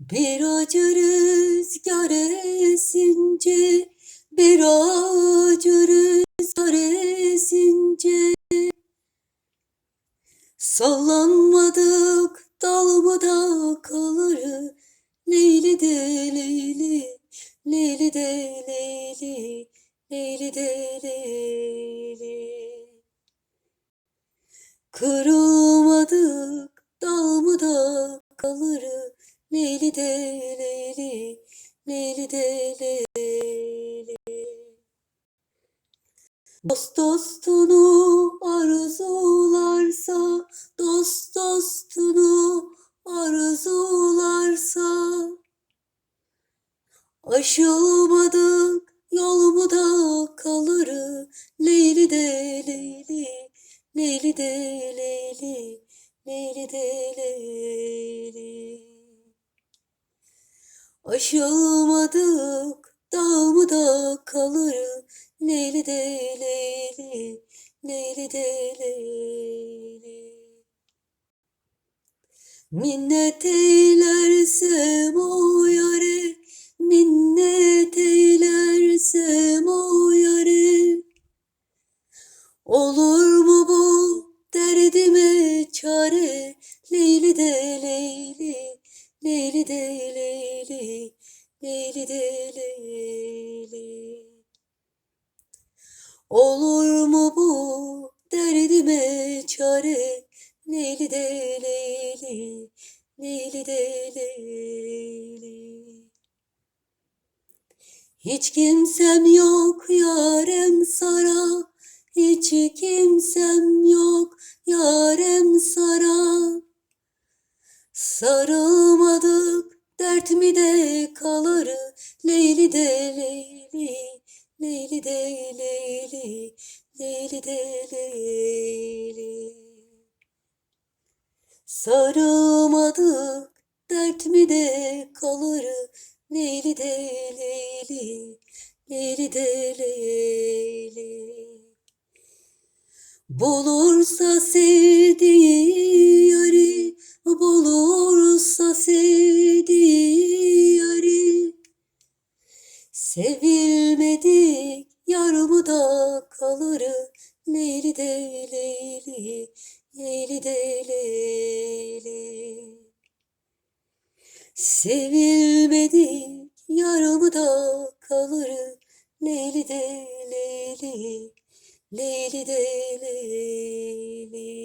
Bir acı rüzgar esince, bir acı rüzgar esince. Sallanmadık dal mı da kalır Leyli de leyli, leyli de leyli, leyli de leyli. Kırılmadık dal mı da kalır Leyli de leyli, leyli de leyli. Dost dostunu arzularsa, dost dostunu arzularsa, aşılmadık yol mu da kalır, leyli de leyli, leyli de leyli, leyli de leyli. Aşılmadık dağ mı da kalır Leyli de leyli, leyli de leyli. Minnet eylersem o yare Minnet eylersem o yare. Olur mu bu derdime çare? Leyli de leyli, leyli de leyli, leyli de leyli. Olur mu bu derdime çare Leyli de leyli, leyli de leyli. Hiç kimsem yok yarem sara, hiç kimsem yok yarem sara. Sarılmadık dert mi de kalır Leyli de leyli, leyli de leyli, leyli de leyli. Sarılmadık dert mi de kalır Leyli de leyli, leyli de leyli. Bulursa sevdiği Sevilmedik yarımı da kalır Leyli de leyli, leyli de leyli. Sevilmedik yarımı da kalır Leyli de leyli, leyli de leyli.